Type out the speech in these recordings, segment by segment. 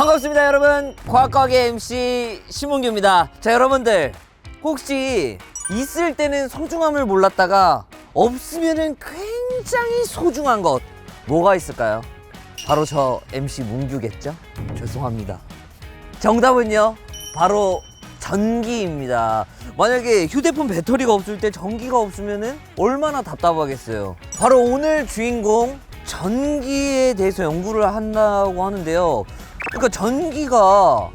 반갑습니다 여러분. 과학과학의 MC 심은규입니다. 자 여러분들 혹시 있을 때는 소중함을 몰랐다가 없으면은 굉장히 소중한 것 뭐가 있을까요? 바로 저 MC 문규겠죠? 죄송합니다. 정답은요 바로 전기입니다. 만약에 휴대폰 배터리가 없을 때 전기가 없으면은 얼마나 답답하겠어요. 바로 오늘 주인공 전기에 대해서 연구를 한다고 하는데요 그러니까 전기가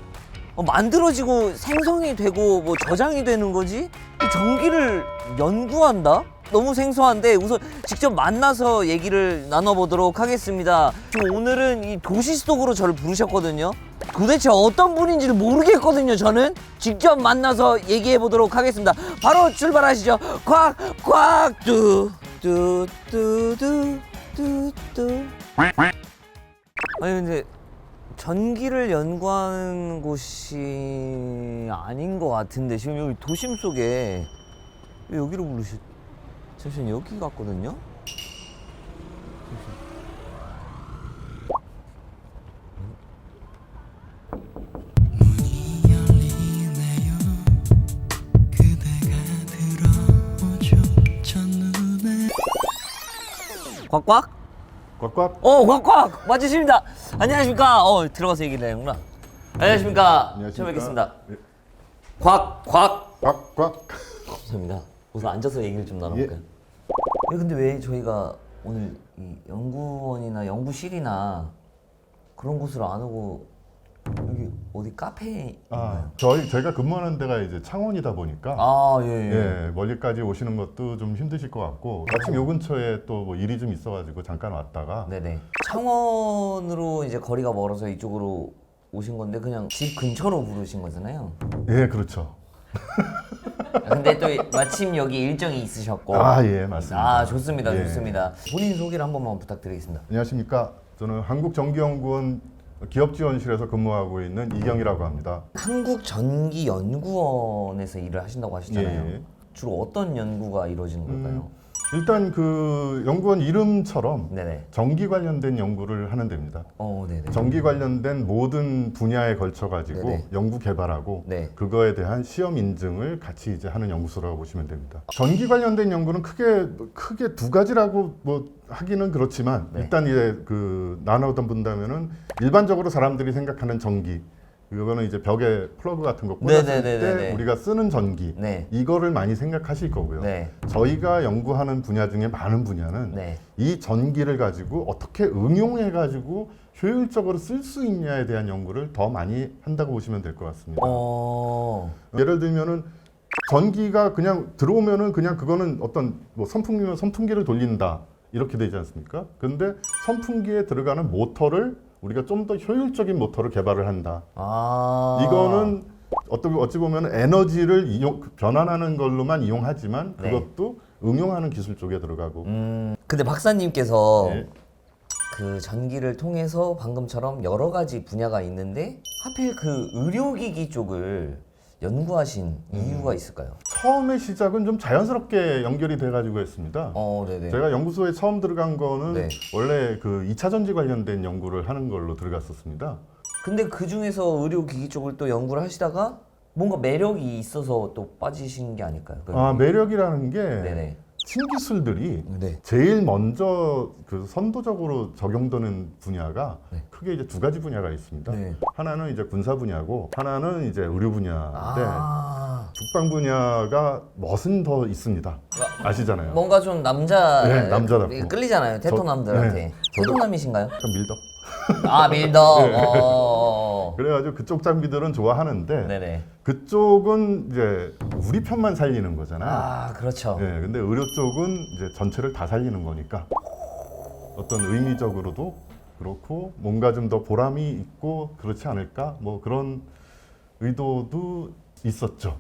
어, 만들어지고 생성이 되고 뭐 저장이 되는 거지 이 전기를 연구한다? 너무 생소한데 우선 직접 만나서 얘기를 나눠보도록 하겠습니다. 오늘은 이 도시 속으로 저를 부르셨거든요. 도대체 어떤 분인지를 모르겠거든요. 저는 직접 만나서 얘기해 보도록 하겠습니다. 바로 출발하시죠. 꽉, 꽉, 뚜, 뚜, 뚜, 뚜, 뚜, 뚜. 아니 근데 전기를 연구하는 곳이 아닌 것 같은데 지금 여기 도심 속에 왜 여기로 부르시? 잠시만 여기 같거든요. 꽉꽉? 꽉꽉. 어 꽉꽉 맞으십니다. 안녕하십니까? 어 들어가서 얘기를 해야구나. 안녕하십니까? 처음? 뵙겠습니다. 예. 꽉꽉 꽉꽉. 감사합니다. 우선 앉아서 얘기를 좀 나눠볼까요? 예. 근데 왜 저희가 오늘 이 연구원이나 연구실이나 그런 곳을 안 오고 여기 어디 카페인가요? 아, 저희 제가 근무하는 데가 이제 창원이다 보니까 아, 예, 예. 예, 멀리까지 오시는 것도 좀 힘드실 것 같고 마침 요 근처에 또 뭐 일이 좀 있어가지고 잠깐 왔다가 네네. 창원으로 이제 거리가 멀어서 이쪽으로 오신 건데 그냥 집 근처로 부르신 거잖아요. 예, 그렇죠. 근데 또 마침 여기 일정이 있으셨고. 아, 예, 맞습니다. 아, 좋습니다. 예. 좋습니다. 본인 소개를 한 번만 부탁드리겠습니다. 안녕하십니까? 저는 한국전기연구원 기업지원실에서 근무하고 있는 이경이라고 합니다. 한국전기연구원에서 일을 하신다고 하시잖아요. 예. 주로 어떤 연구가 이루어지는 걸까요? 일단 그 연구원 이름처럼 네네. 전기 관련된 연구를 하는 데입니다. 어, 네네. 전기 관련된 모든 분야에 걸쳐 가지고 네네. 연구 개발하고 네. 그거에 대한 시험 인증을 같이 이제 하는 연구소라고 보시면 됩니다. 전기 관련된 연구는 크게 크게 두 가지라고 뭐 하기는 그렇지만 네. 일단 이제 그 나누어던 본다면은 일반적으로 사람들이 생각하는 전기 이거는 이제 벽에 플러그 같은 거 꽂았을 네네네네네. 때 우리가 쓰는 전기 네. 이거를 많이 생각하실 거고요. 네. 저희가 연구하는 분야 중에 많은 분야는 네. 이 전기를 가지고 어떻게 응용해 가지고 효율적으로 쓸 수 있냐에 대한 연구를 더 많이 한다고 보시면 될 것 같습니다. 어. 예를 들면은 전기가 그냥 들어오면은 그냥 그거는 어떤 뭐 선풍기면 선풍기를 돌린다 이렇게 되지 않습니까? 근데 선풍기에 들어가는 모터를 우리가 좀 더 효율적인 모터를 개발을 한다. 아. 이거는 어떻게 어찌 보면 에너지를 이용 변환하는 걸로만 이용하지만 네. 그것도 응용하는 기술 쪽에 들어가고 음. 근데 박사님께서 네. 그 전기를 통해서 방금처럼 여러 가지 분야가 있는데 하필 그 의료기기 쪽을 연구하신 이유가 있을까요? 처음의 시작은 좀 자연스럽게 연결이 돼가지고 했습니다. 어, 네네. 제가 연구소에 처음 들어간 거는 네. 원래 그 2차 전지 관련된 연구를 하는 걸로 들어갔었습니다. 근데 그 중에서 의료기기 쪽을 또 연구를 하시다가 뭔가 매력이 있어서 또 빠지신 게 아닐까요? 그- 아, 매력이라는 게 네네. 신기술들이 네. 제일 먼저 그 선도적으로 적용되는 분야가 네. 크게 이제 두 가지 분야가 있습니다. 네. 하나는 이제 군사 분야고 하나는 이제 의료 분야인데 아. 국방 분야가 멋은 더 있습니다. 아시잖아요. 뭔가 좀 남자 네, 남자답고. 끌리잖아요. 테토남들한테. 네, 저도- 테토남이신가요? 좀 밀덕. 아 밀더. 어. 그래가지고 그쪽 장비들은 좋아하는데 네네. 그쪽은 이제 우리 편만 살리는 거잖아요. 아 그렇죠. 예, 근데 의료 쪽은 이제 전체를 다 살리는 거니까 어떤 의미적으로도 그렇고 뭔가 좀 더 보람이 있고 그렇지 않을까 뭐 그런 의도도 있었죠.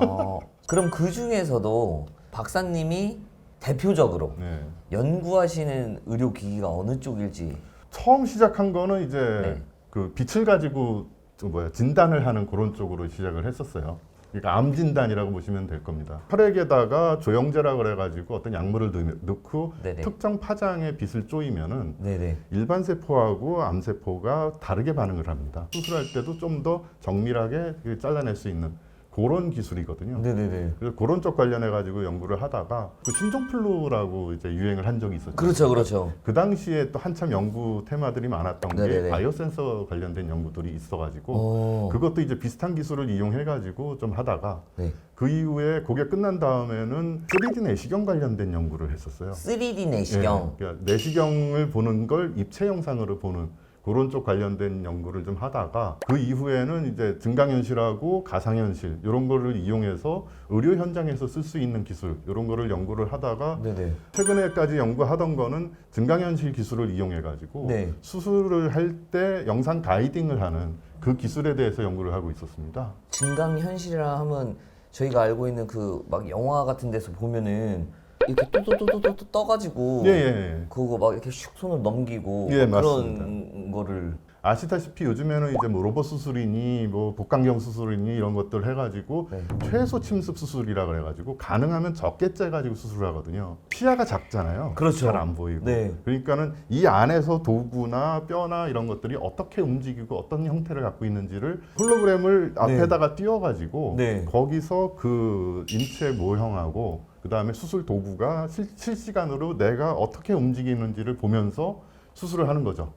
어, 그럼 그 중에서도 박사님이 대표적으로 네. 연구하시는 의료 기기가 어느 쪽일지. 처음 시작한 거는 이제 네. 그 빛을 가지고 저 뭐야 진단을 하는 그런 쪽으로 시작을 했었어요. 그러니까 암 진단이라고 보시면 될 겁니다. 혈액에다가 조영제라 그래가지고 어떤 약물을 넣- 넣고 네네. 특정 파장의 빛을 쪼이면은 네네. 일반 세포하고 암 세포가 다르게 반응을 합니다. 수술할 때도 좀 더 정밀하게 그 잘라낼 수 있는 그런 기술이거든요. 네네네. 그래서 그런 쪽 관련해 가지고 연구를 하다가 그 신종플루라고 이제 유행을 한 적이 있었죠. 그렇죠, 그렇죠. 그 당시에 또 한참 연구 테마들이 많았던 네네네. 게 바이오 센서 관련된 연구들이 있어가지고 오. 그것도 이제 비슷한 기술을 이용해 가지고 좀 하다가 네. 그 이후에 그게 끝난 다음에는 3D 내시경 관련된 연구를 했었어요. 3D 내시경. 예, 그러니까 내시경을 보는 걸 입체 영상으로 보는 그런 쪽 관련된 연구를 좀 하다가 그 이후에는 이제 증강현실하고 가상현실 이런 거를 이용해서 의료 현장에서 쓸 수 있는 기술 이런 거를 연구를 하다가 네네. 최근에까지 연구하던 거는 증강현실 기술을 이용해 가지고 네. 수술을 할 때 영상 가이딩을 하는 그 기술에 대해서 연구를 하고 있었습니다. 증강 현실이라 하면 저희가 알고 있는 그 막 영화 같은 데서 보면은 이렇게 또또또또또 떠가지고 예, 예, 예. 그거 막 이렇게 슉 손을 넘기고 예, 막. 그런 거를 아시다시피 요즘에는 이제 뭐 로봇 수술이니 뭐 복강경 수술이니 이런 것들 해가지고 네. 최소 침습 수술이라 그래가지고 가능하면 적게 째가지고 수술하거든요. 시야가 작잖아요. 그렇죠. 잘 안 보이고. 네. 그러니까는 이 안에서 도구나 뼈나 이런 것들이 어떻게 움직이고 어떤 형태를 갖고 있는지를 홀로그램을 앞에다가 띄워가지고 네. 거기서 그 인체 모형하고 그 다음에 수술 도구가 실, 실시간으로 내가 어떻게 움직이는지를 보면서 수술을 하는 거죠.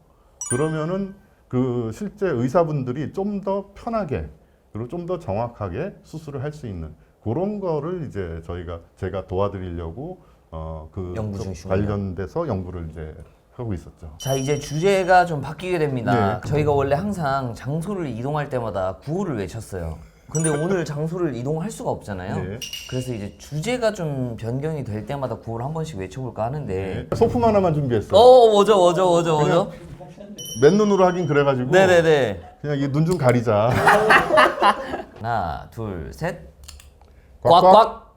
그러면은 그 실제 의사분들이 좀 더 편하게 그리고 좀 더 정확하게 수술을 할 수 있는 그런 거를 이제 저희가 제가 도와드리려고 어그 연구. 관련돼서 연구를 이제 하고 있었죠. 자 이제 주제가 좀 바뀌게 됩니다. 네. 저희가 원래 항상 장소를 이동할 때마다 구호를 외쳤어요. 근데 오늘 장소를 이동할 수가 없잖아요. 네. 그래서 이제 주제가 좀 변경이 될 때마다 구호를 한 번씩 외쳐볼까 하는데. 소품 하나만 준비했어요. 어, 뭐죠, 뭐죠, 뭐죠, 뭐죠? 맨눈으로 하긴 그래가지고 네네네. 그냥 이 눈 좀 가리자. 하나, 둘, 셋. 꽉꽉.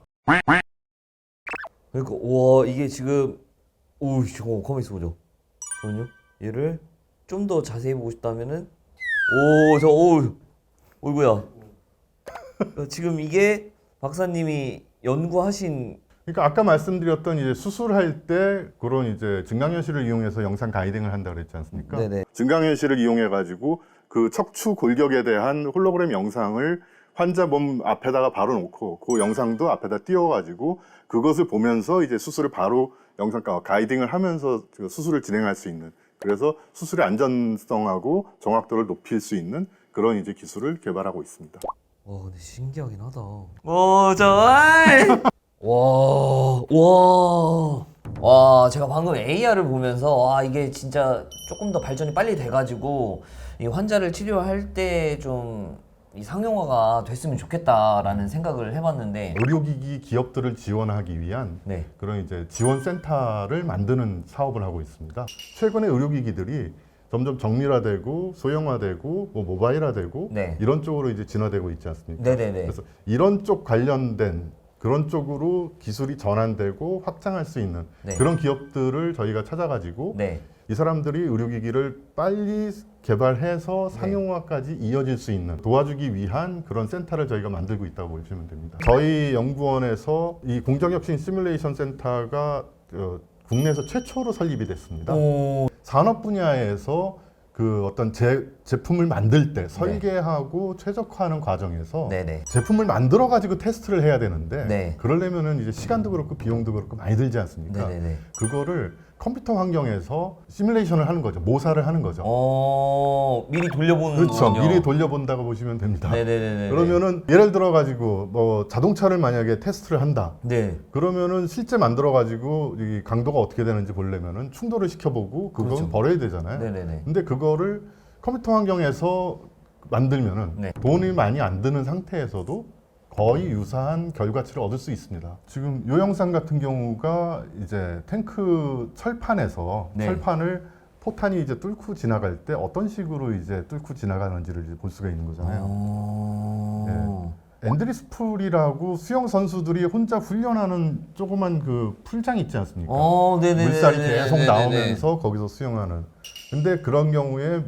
그러니까 와 이게 지금 오 저거 가만 있어 보죠. 잠깐만요. 얘를 좀 더 자세히 보고 싶다면은 오저 오 어이구야. 어, 지금 이게 박사님이 연구하신 그러니까 아까 말씀드렸던 이제 수술할 때 그런 이제 증강현실을 이용해서 영상 가이딩을 한다 그랬지 않습니까? 네네. 증강현실을 이용해 가지고 그 척추 골격에 대한 홀로그램 영상을 환자 몸 앞에다가 바로 놓고 그 영상도 앞에다 띄워 가지고 그것을 보면서 이제 수술을 바로 영상 가- 가이딩을 하면서 그 수술을 진행할 수 있는 그래서 수술의 안전성하고 정확도를 높일 수 있는 그런 이제 기술을 개발하고 있습니다. 와 근데 신기하긴 하다. 오 정말. 와 와. 와 제가 방금 AR을 보면서 와 이게 진짜 조금 더 발전이 빨리 돼가지고 이 환자를 치료할 때 좀 이 상용화가 됐으면 좋겠다라는 생각을 해봤는데 의료기기 기업들을 지원하기 위한 네 그런 이제 지원 센터를 만드는 사업을 하고 있습니다. 최근에 의료기기들이 점점 정밀화되고 소형화되고 뭐 모바일화되고 네. 이런 쪽으로 이제 진화되고 있지 않습니까? 네네네 그래서 이런 쪽 관련된 그런 쪽으로 기술이 전환되고 확장할 수 있는 네. 그런 기업들을 저희가 찾아가지고 네 이 사람들이 의료기기를 빨리 개발해서 상용화까지 이어질 수 있는 도와주기 위한 그런 센터를 저희가 만들고 있다고 보시면 됩니다. 저희 연구원에서 이 공정혁신 시뮬레이션 센터가 어, 국내에서 최초로 설립이 됐습니다. 오 산업 분야에서 그 어떤 제, 제품을 만들 때 설계하고 최적화하는 과정에서 네네 제품을 만들어 가지고 테스트를 해야 되는데 네. 그러려면은 이제 시간도 그렇고 비용도 그렇고 많이 들지 않습니까? 네네네 그거를 컴퓨터 환경에서 시뮬레이션을 하는 거죠. 모사를 하는 거죠. 어 미리 돌려보는 그렇죠. 거군요. 미리 돌려본다고 보시면 됩니다. 네네네네 그러면은 예를 들어 가지고 뭐 자동차를 만약에 테스트를 한다. 네 그러면은 실제 만들어 가지고 이 강도가 어떻게 되는지 보려면은 충돌을 시켜보고 그건 그렇죠. 버려야 되잖아요. 네네네 근데 그거를 컴퓨터 환경에서 만들면은 네. 돈이 많이 안 드는 상태에서도 거의 유사한 결과치를 얻을 수 있습니다. 지금 이 영상 같은 경우가 이제 탱크 철판에서 네. 철판을 포탄이 이제 뚫고 지나갈 때 어떤 식으로 이제 뚫고 지나가는지를 볼 수가 있는 거잖아요. 어... 앤드리스 풀이라고 수영 선수들이 혼자 훈련하는 조그만 그 풀장 있지 않습니까? 어, 네네네. 물살이 계속 나오면서 거기서 수영하는. 근데 그런 경우에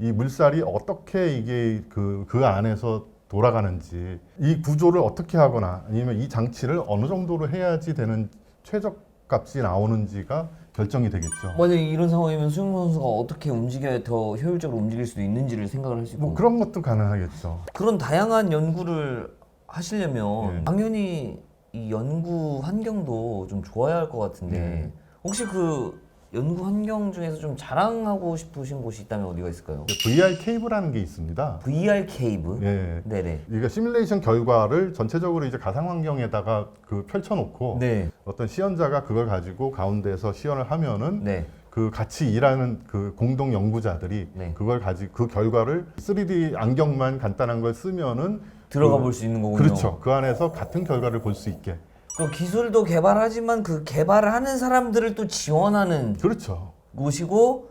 이 물살이 어떻게 이게 그, 그 안에서 돌아가는지 이 구조를 어떻게 하거나 아니면 이 장치를 어느 정도로 해야지 되는 최저값이 나오는지가 결정이 되겠죠. 만약에 이런 상황이면 수영 선수가 어떻게 움직여야 더 효율적으로 움직일 수도 있는지를 생각을 할 수 있고 뭐 그런 것도 가능하겠죠. 그런 다양한 연구를 하시려면 네. 당연히 이 연구 환경도 좀 좋아야 할 것 같은데 네. 혹시 그 연구 환경 중에서 좀 자랑하고 싶으신 곳이 있다면 어디가 있을까요? VR 케이블이라는 게 있습니다. VR 케이브? 예. 네네. 이게 시뮬레이션 결과를 전체적으로 이제 가상 환경에다가 그 펼쳐놓고 네. 어떤 시연자가 그걸 가지고 가운데에서 시연을 하면은 네. 그 같이 일하는 그 공동 연구자들이 네. 그걸 가지 그 결과를 3D 안경만 간단한 걸 쓰면은 들어가 그- 볼수 있는 거군요. 그렇죠. 그 안에서 같은 결과를 볼 수 있게. 그 기술도 개발하지만 그 개발을 하는 사람들을 또 지원하는 그렇죠. 곳이고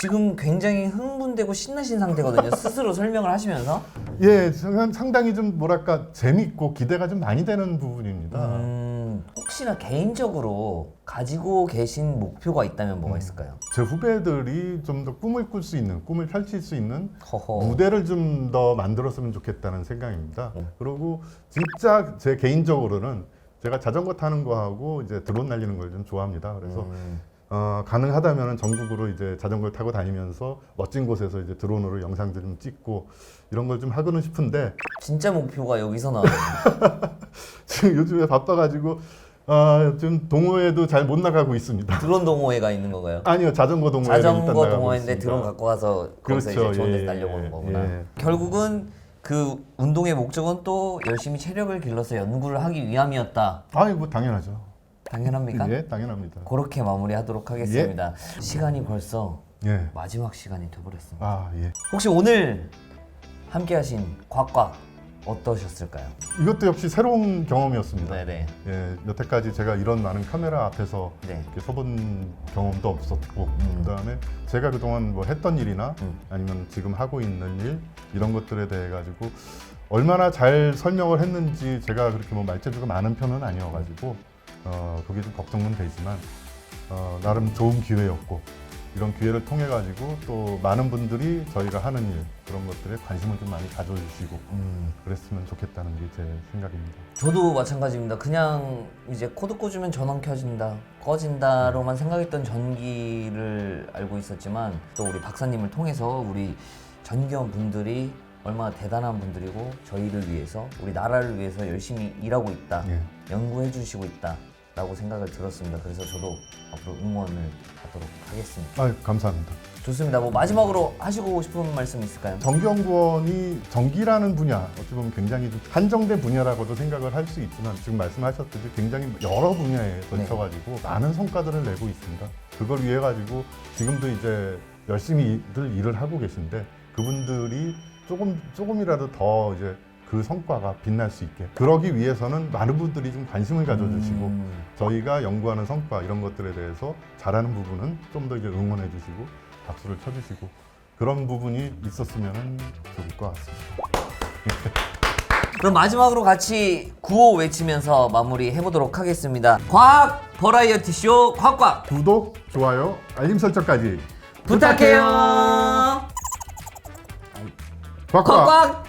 지금 굉장히 흥분되고 신나신 상태거든요. 스스로 설명을 하시면서. 예, 상- 상당히 좀 뭐랄까 재밌고 기대가 좀 많이 되는 부분입니다. 음, 혹시나 개인적으로 가지고 계신 목표가 있다면 음. 뭐가 있을까요? 제 후배들이 좀 더 꿈을 꿀 수 있는, 꿈을 펼칠 수 있는 허허. 무대를 좀 더 만들었으면 좋겠다는 생각입니다. 음. 그리고 진짜 제 개인적으로는 제가 자전거 타는 거하고 이제 드론 날리는 걸 좀 좋아합니다. 그래서 음, 어, 가능하다면 전국으로 이제 자전거를 타고 다니면서 멋진 곳에서 이제 드론으로 영상들 좀 찍고 이런 걸 좀 하고는 싶은데 진짜 목표가 여기서 나와요. 지금 요즘에 바빠가지고 아, 좀 동호회도 잘 못 나가고 있습니다. 드론 동호회가 있는 건가요? 아니요 자전거 동호회를 일단 자전거 동호회인데. 드론 갖고 가서 거기서 그렇죠. 이제 좋은 데서 예, 날려보는 거구나. 예. 결국은 그 운동의 목적은 또 열심히 체력을 길러서 연구를 하기 위함이었다. 아이고 뭐 당연하죠. 당연합니까? 예, 당연합니다. 그렇게 마무리하도록 하겠습니다. 시간이 벌써 예. 마지막 시간이 돼버렸습니다. 아 예. 혹시 오늘 함께하신 곽곽 어떠셨을까요? 이것도 역시 새로운 경험이었습니다. 네네. 예, 여태까지 제가 이런 많은 카메라 앞에서 네. 이렇게 서본 경험도 없었고 음. 그다음에 제가 그동안 뭐 했던 일이나 음. 아니면 지금 하고 있는 일 이런 것들에 대해 가지고 얼마나 잘 설명을 했는지 제가 그렇게 뭐 말재주가 많은 편은 아니어가지고 어, 그게 좀 걱정은 되지만 어, 나름 좋은 기회였고 이런 기회를 통해 가지고 또 많은 분들이 저희가 하는 일 그런 것들에 관심을 좀 많이 가져주시고 음. 그랬으면 좋겠다는 게 제 생각입니다. 저도 마찬가지입니다. 그냥 이제 코드 꽂으면 전원 켜진다, 꺼진다로만 생각했던 전기를 알고 있었지만 또 우리 박사님을 통해서 우리 전기원 분들이 얼마나 대단한 분들이고 저희를 위해서 우리 나라를 위해서 열심히 일하고 있다, 예. 연구해 주시고 있다 라고 생각을 들었습니다. 그래서 저도 앞으로 응원을 하도록 하겠습니다. 아, 감사합니다. 좋습니다. 뭐 마지막으로 하시고 싶은 말씀 있을까요? 정기연구원이 전기라는 분야 어찌 보면 굉장히 좀 한정된 분야라고도 생각을 할 수 있지만 지금 말씀하셨듯이 굉장히 여러 분야에 걸쳐가지고 많은 성과들을 내고 있습니다. 그걸 위해 가지고 지금도 이제 열심히 늘 일을 하고 계신데 그분들이 조금 조금이라도 더 이제 그 성과가 빛날 수 있게 그러기 위해서는 많은 분들이 좀 관심을 가져주시고 음, 저희가 연구하는 성과 이런 것들에 대해서 잘하는 부분은 좀 더 이제 응원해 주시고 박수를 쳐주시고 그런 부분이 있었으면 좋을 것 같습니다. 그럼 마지막으로 같이 구호 외치면서 마무리 해보도록 하겠습니다. 과학 버라이어티 쇼 곽곽 구독, 좋아요, 알림 설정까지 부탁해요. 꽉꽉